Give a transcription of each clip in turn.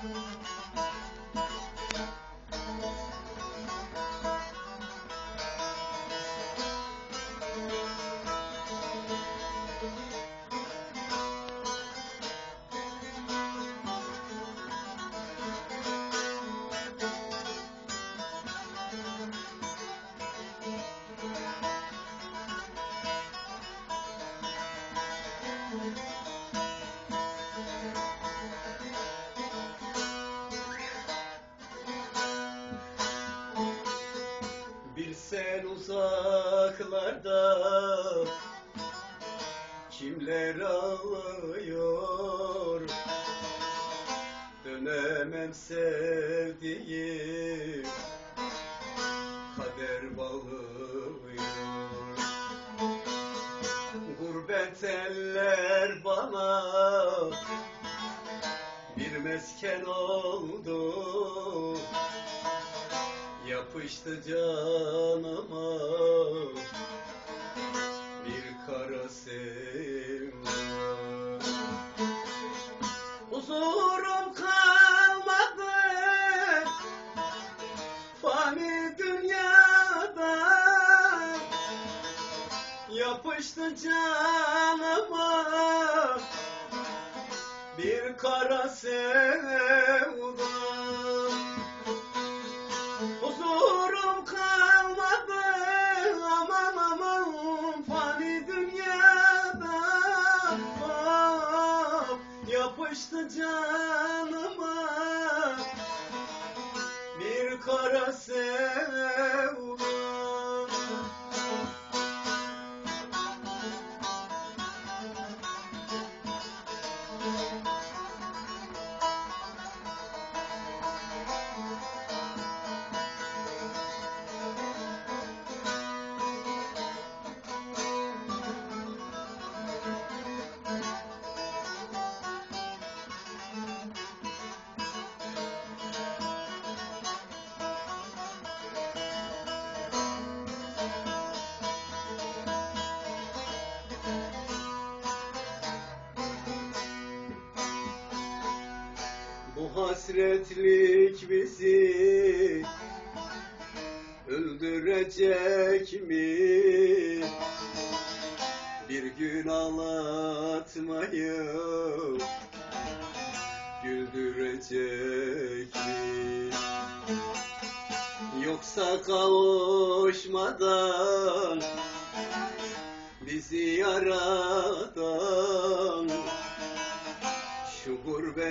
Música Bilsen uzaklarda kimler ağlıyor? Dönemem sevdiğim kader bağlıyor. Gurbet eller bana bir mesken oldu Yapıştı canıma. Bir kara sevda. Huzurum kalmadı. Fani dünyada. Yapıştı canıma. Bir kara sevda Yapıştı canıma. Bir kara sevda hasretlik bizi öldürecek mi? Bir gün ağlatmayıp güldürecek mi? Yoksa kavuşmadan bizi yaradan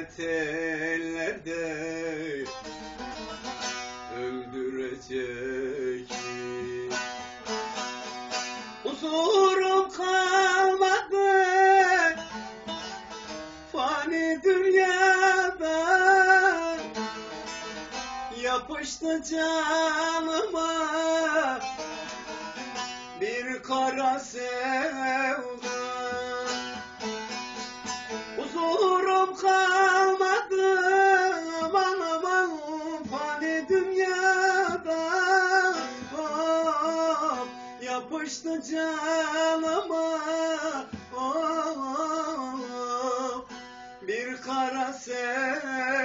gurbet ellerde. Öldürecek? Huzurum kalmadı. Fani dünyada Yapıştı canıma. Bir kara sevda Yapıştı canıma. Ah, bir kara sevda